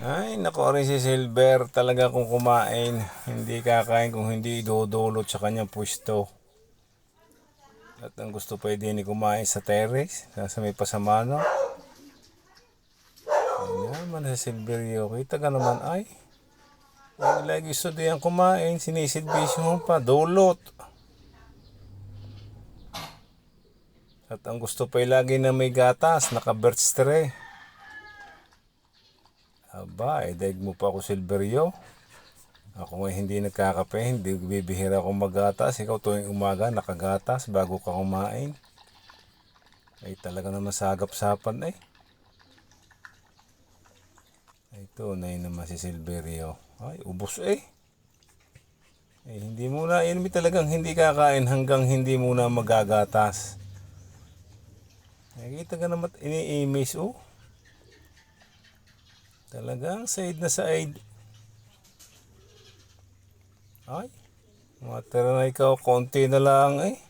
Ay, nako rin si Silver talaga kung kumain. Hindi kakain kung hindi idodolot sa kanyang pwesto. At ang gusto pwede ni kumain sa terrace, sa may pasamano. Ayan naman si Silverio. Kita ka naman ay. Lagi lagi gusto diyan kumain. Sinisilbisyo mo pa. Dolot. At ang gusto pa lagi na may gatas. Naka-birch tray. Aba, daig mo pa ako Silverio. Ako nga hindi nagkakape, hindi bibihira ako magatas. Ikaw tuwing umaga, nakagatas bago ka kumain. Ay talaga naman sagap-sapan eh. Ay tunay naman si Silverio. Ay, ubos eh. Eh, hindi muna, yun talagang hindi kakain hanggang hindi muna magagatas. Nakikita ka naman, ini-image oh. Talagang side na side. Ay, matira na ikaw, konti na lang eh.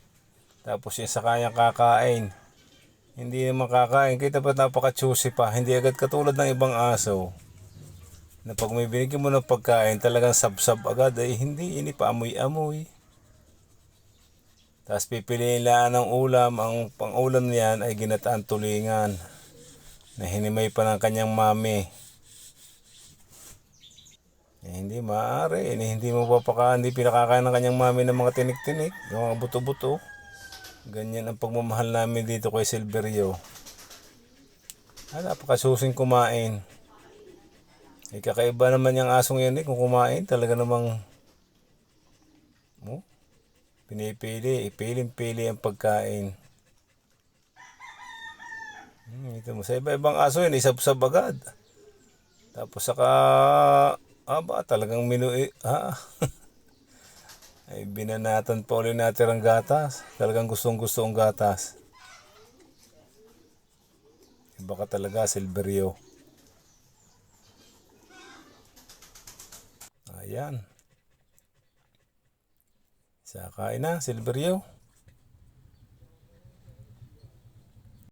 Tapos yung sa kanya kakain. Hindi naman kakain. Kita pa napaka-choosy pa. Hindi agad katulad ng ibang aso. Na pag may binigyan mo ng pagkain, talagang sab-sab agad. Ay hindi, ini pa amoy-amoy. Tapos pipiliin lang ng ulam. Ang pang-ulam niyan ay ginataan tulingan. Na hinimay pa ng kanyang mami. Eh, hindi maaari. Eh, hindi mo papaka, hindi pinakakain ng kanyang mami ng mga tinik-tinik, yung mga buto-buto. Ganyan ang pagmamahal namin dito kay Silverio. Ah, napakasusing kumain. Eh, kakaiba naman yung asong yan eh, kung kumain, talaga namang, mo, pinipili, ipiling-pili ang pagkain. Hmm, ito mo, sa iba-ibang aso yun, isab-sab agad. Tapos saka, aba, talagang minu, ah, ay binanatan pa ulit natin ang gatas. Talagang gustong gusto ang gatas. Iba ka talaga, Silverio. Ayan. Sa kain na, Silverio.